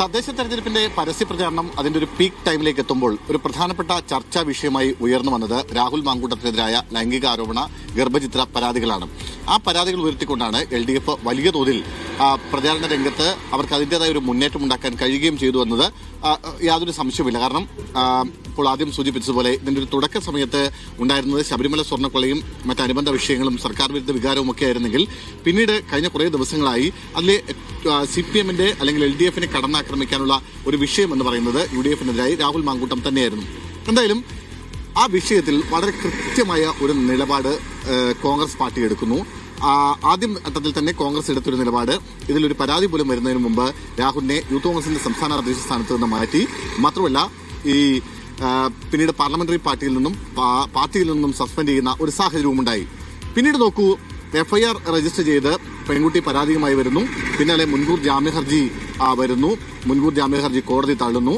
തദ്ദേശ തെരഞ്ഞെടുപ്പിന്റെ പരസ്യ പ്രചാരണം അതിന്റെ ഒരു പീക്ക് ടൈമിലേക്ക് എത്തുമ്പോൾ ഒരു പ്രധാനപ്പെട്ട ചർച്ചാ വിഷയമായി ഉയർന്നു വന്നത് രാഹുൽ മാങ്കൂട്ടത്തിനെതിരായ ലൈംഗിക ആരോപണ ഗർഭചിത്ര പരാതികളാണ്. ആ പരാതികൾ ഉയർത്തിക്കൊണ്ടാണ് എൽ വലിയ തോതിൽ പ്രചാരണ രംഗത്ത് അവർക്ക് അതിന്റെതായ ഒരു മുന്നേറ്റം ഉണ്ടാക്കാൻ കഴിയുകയും ചെയ്തു എന്നത് യാതൊരു സംശയമില്ല കാരണം ഇപ്പോൾ ആദ്യം സൂചിപ്പിച്ചതുപോലെ ഇതിന്റെ ഒരു തുടക്ക സമയത്ത് ഉണ്ടായിരുന്നത് ശബരിമല സ്വർണക്കൊള്ളയും മറ്റനുബന്ധ വിഷയങ്ങളും സർക്കാർ വിരുദ്ധ വികാരവും ഒക്കെ ആയിരുന്നെങ്കിൽ പിന്നീട് കഴിഞ്ഞ കുറേ ദിവസങ്ങളായി അതിലെ സി പി എമ്മിന്റെ അല്ലെങ്കിൽ എൽ ഡി എഫിനെ കടന്നാക്രമിക്കാനുള്ള ഒരു വിഷയം എന്ന് പറയുന്നത് യു ഡി എഫിനെതിരായി രാഹുൽ മാങ്കൂട്ടം തന്നെയായിരുന്നു. എന്തായാലും ആ വിഷയത്തിൽ വളരെ കൃത്യമായ ഒരു നിലപാട് കോൺഗ്രസ് പാർട്ടി എടുക്കുന്നു. ആദ്യം ഘട്ടത്തിൽ തന്നെ കോൺഗ്രസ് എടുത്തൊരു നിലപാട്. ഇതിലൊരു പരാതി പോലും വരുന്നതിന് മുമ്പ് രാഹുലിനെ യൂത്ത് കോൺഗ്രസിന്റെ സംസ്ഥാന അധ്യക്ഷ സ്ഥാനത്ത് നിന്ന് മാറ്റി. മാത്രമല്ല ഈ പിന്നീട് പാർലമെന്ററി പാർട്ടിയിൽ നിന്നും പാർട്ടിയിൽ നിന്നും സസ്പെൻഡ് ചെയ്യുന്ന ഒരു സാഹചര്യവും ഉണ്ടായി പിന്നീട് നോക്കൂ എഫ്ഐആർ രജിസ്റ്റർ ചെയ്ത് പെൺകുട്ടി പരാതിയുമായി വരുന്നു. പിന്നാലെ മുൻകൂർ ജാമ്യ ഹർജി വരുന്നു. മുൻകൂർ ജാമ്യ ഹർജി കോടതി തള്ളുന്നു.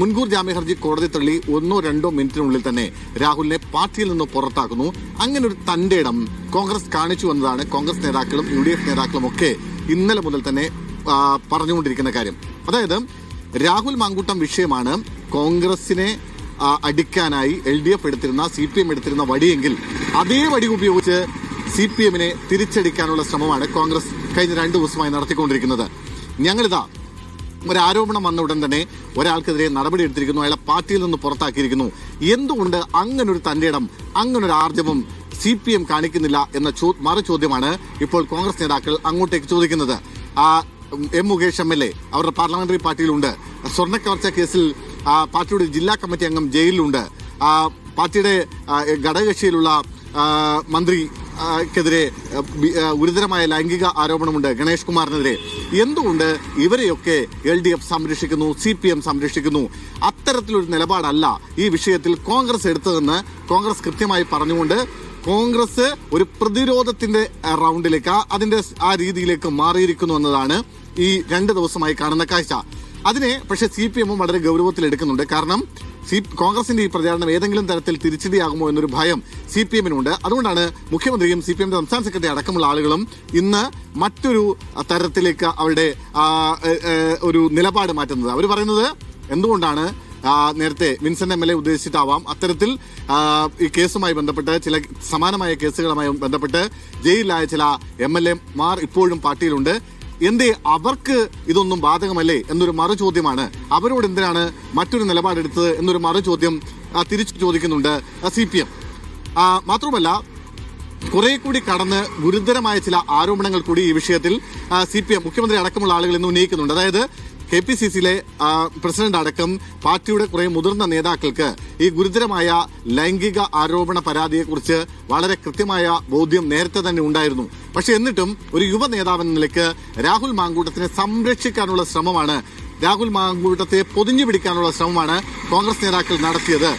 മുൻകൂർ ജാമ്യ ഹർജി കോടതി തള്ളി ഒന്നോ രണ്ടോ മിനിറ്റിനുള്ളിൽ തന്നെ രാഹുലിനെ പാർട്ടിയിൽ നിന്ന് പുറത്താക്കുന്നു. അങ്ങനെ ഒരു തന്റെ ഇടം കോൺഗ്രസ് കാണിച്ചു വന്നതാണ് കോൺഗ്രസ് നേതാക്കളും യു ഡി എഫ് നേതാക്കളും ഒക്കെ ഇന്നലെ മുതൽ തന്നെ പറഞ്ഞുകൊണ്ടിരിക്കുന്ന കാര്യം. അതായത് രാഹുൽ മാങ്കൂട്ടം വിഷയമാണ് കോൺഗ്രസിനെ അടിക്കാനായി എൽ ഡി എഫ് എടുത്തിരുന്ന സി പി എം എടുത്തിരുന്ന വടിയെങ്കിൽ അതേ വടി ഉപയോഗിച്ച് സി പി എമ്മിനെ തിരിച്ചടിക്കാനുള്ള ശ്രമമാണ് കോൺഗ്രസ് കഴിഞ്ഞ രണ്ടു ദിവസമായി നടത്തിക്കൊണ്ടിരിക്കുന്നത്. ഞങ്ങളിതാ ഒരു ആരോപണം വന്ന ഉടൻ തന്നെ ഒരാൾക്കെതിരെ നടപടി എടുത്തിരിക്കുന്നു. അയാളെ പാർട്ടിയിൽ നിന്ന് പുറത്താക്കിയിരിക്കുന്നു. എന്തുകൊണ്ട് അങ്ങനൊരു തന്റെ ഇടം അങ്ങനൊരു ആർജവം സി പി എം കാണിക്കുന്നില്ല എന്ന ചോ മറു ചോദ്യമാണ് ഇപ്പോൾ കോൺഗ്രസ് നേതാക്കൾ അങ്ങോട്ടേക്ക് ചോദിക്കുന്നത്. M Mukesh M L A അവരുടെ പാർലമെന്ററി പാർട്ടിയിലുണ്ട്. സ്വർണക്കവർച്ച കേസിൽ പാർട്ടിയുടെ ജില്ലാ കമ്മിറ്റി അംഗം ജയിലിലുണ്ട്. പാർട്ടിയുടെ ഘടകകക്ഷിയിലുള്ള മന്ത്രി ക്കെതിരെ ഗുരുതരമായ ലൈംഗിക ആരോപണമുണ്ട് ഗണേഷ് കുമാറിനെതിരെ. എന്തുകൊണ്ട് ഇവരെയൊക്കെ എൽ ഡി എഫ് സംരക്ഷിക്കുന്നു സി പി എം സംരക്ഷിക്കുന്നു? അത്തരത്തിലൊരു നിലപാടല്ല ഈ വിഷയത്തിൽ കോൺഗ്രസ് എടുത്തതെന്ന് കോൺഗ്രസ് കൃത്യമായി പറഞ്ഞുകൊണ്ട് കോൺഗ്രസ് ഒരു പ്രതിരോധത്തിന്റെ റൗണ്ടിലേക്ക് അതിന്റെ ആ രീതിയിലേക്ക് മാറിയിരിക്കുന്നു എന്നതാണ് ഈ രണ്ട് ദിവസമായി കാണുന്ന കാഴ്ച. അതിനെ പക്ഷേ സി പി എമ്മും വളരെ ഗൗരവത്തിൽ എടുക്കുന്നുണ്ട്. കാരണം സി കോൺഗ്രസിന്റെ ഈ പ്രചാരണം ഏതെങ്കിലും തരത്തിൽ തിരിച്ചടിയാകുമോ എന്നൊരു ഭയം സി പി എമ്മിനുണ്ട്. അതുകൊണ്ടാണ് മുഖ്യമന്ത്രിയും സി പി എമ്മിന്റെ സംസ്ഥാന സെക്രട്ടറി അടക്കമുള്ള ആളുകളും ഇന്ന് മറ്റൊരു തരത്തിലേക്ക് അവരുടെ ഒരു നിലപാട് മാറ്റുന്നത്. അവർ പറയുന്നത് എന്തുകൊണ്ടാണ് നേരത്തെ വിൻസെന്റ് എം എൽ എ ഉദ്ദേശിച്ചിട്ടാവാം അത്തരത്തിൽ ഈ കേസുമായി ബന്ധപ്പെട്ട് ചില സമാനമായ കേസുകളുമായി ബന്ധപ്പെട്ട് ജയിലിലായ ചില എം എൽ എമാർ ഇപ്പോഴും പാർട്ടിയിലുണ്ട്. എന്തേ അവർക്ക് ഇതൊന്നും ബാധകമല്ലേ എന്നൊരു മറു ചോദ്യമാണ് അവരോട് എന്തിനാണ് മറ്റൊരു നിലപാടെടുത്തത് എന്നൊരു മറു ചോദ്യം തിരിച്ചു ചോദിക്കുന്നുണ്ട് സി പി എം. മാത്രമല്ല കുറെ കൂടി കടന്ന് ഗുരുതരമായ ചില ആരോപണങ്ങൾ കൂടി ഈ വിഷയത്തിൽ സി പി എം മുഖ്യമന്ത്രി അടക്കമുള്ള ആളുകൾ ഇന്ന് ഉന്നയിക്കുന്നുണ്ട്. അതായത് കെ പി സി സിയിലെ പ്രസിഡന്റ് അടക്കം പാർട്ടിയുടെ കുറെ മുതിർന്ന നേതാക്കൾക്ക് ഈ ഗുരുതരമായ ലൈംഗിക ആരോപണ പരാതിയെക്കുറിച്ച് വളരെ കൃത്യമായ ബോധ്യം നേരത്തെ തന്നെ ഉണ്ടായിരുന്നു. പക്ഷെ എന്നിട്ടും ഒരു യുവ നേതാവെന്ന നിലയ്ക്ക് രാഹുൽ മാങ്കൂട്ടത്തിനെ സംരക്ഷിക്കാനുള്ള ശ്രമമാണ് രാഹുൽ മാങ്കൂട്ടത്തെ പൊതിഞ്ഞു പിടിക്കാനുള്ള ശ്രമമാണ് കോൺഗ്രസ് നേതാക്കൾ നടത്തിയത്.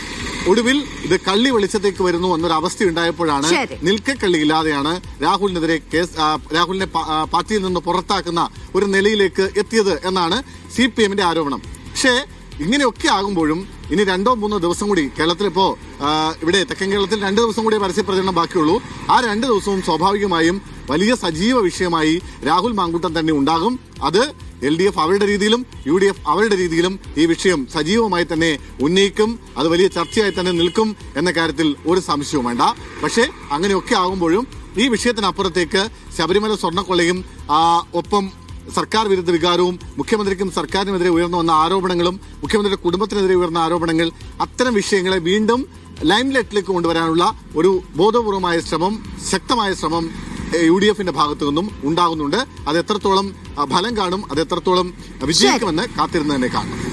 ഒടുവിൽ ഇത് കള്ളി വെളിച്ചത്തേക്ക് വരുന്നു എന്നൊരു അവസ്ഥ ഉണ്ടായപ്പോഴാണ് കള്ളി നിൽക്കക്കള്ളിയില്ലാതെയാണ് രാഹുലിനെതിരെ കേസ് രാഹുലിനെ പാർട്ടിയിൽ നിന്ന് പുറത്താക്കുന്ന ഒരു നിലയിലേക്ക് എത്തിയത് എന്നാണ് സി പി എമ്മിന്റെ ആരോപണം. പക്ഷേ ഇങ്ങനെയൊക്കെ ആകുമ്പോഴും ഇനി രണ്ടോ മൂന്നോ ദിവസം കൂടി കേരളത്തിൽ ഇപ്പോ ഇവിടെ തെക്കൻ കേരളത്തിൽ രണ്ട് ദിവസം കൂടി പരസ്യ പ്രചരണം ബാക്കിയുള്ളൂ. ആ രണ്ട് ദിവസവും സ്വാഭാവികമായും വലിയ സജീവ വിഷയമായി രാഹുൽ മാങ്കൂട്ടം തന്നെ ഉണ്ടാകും. അത് എൽ ഡി എഫ് അവരുടെ രീതിയിലും യു ഡി എഫ് അവരുടെ രീതിയിലും ഈ വിഷയം സജീവമായി തന്നെ ഉന്നയിക്കും. അത് വലിയ ചർച്ചയായി തന്നെ നിൽക്കും എന്ന കാര്യത്തിൽ ഒരു സംശയവും വേണ്ട. പക്ഷേ അങ്ങനെയൊക്കെ ആകുമ്പോഴും ഈ വിഷയത്തിനപ്പുറത്തേക്ക് ശബരിമല സ്വർണക്കൊള്ളയും ഒപ്പം സർക്കാർ വിരുദ്ധ വികാരവും മുഖ്യമന്ത്രിക്കും സർക്കാരിനുമെതിരെ ഉയർന്നു വന്ന ആരോപണങ്ങളും മുഖ്യമന്ത്രിയുടെ കുടുംബത്തിനെതിരെ ഉയർന്ന ആരോപണങ്ങൾ അത്തരം വിഷയങ്ങളെ വീണ്ടും ലൈംലൈറ്റിലേക്ക് കൊണ്ടുവരാനുള്ള ഒരു ബോധപൂർവമായ ശ്രമം ശക്തമായ ശ്രമം യു ഡി എഫിന്റെ ഭാഗത്തു നിന്നും ഉണ്ടാകുന്നുണ്ട്. അത് എത്രത്തോളം ഫലം കാണും അത് എത്രത്തോളം വിജയിക്കുമെന്ന് കാത്തിരുന്ന് തന്നെ കാണണം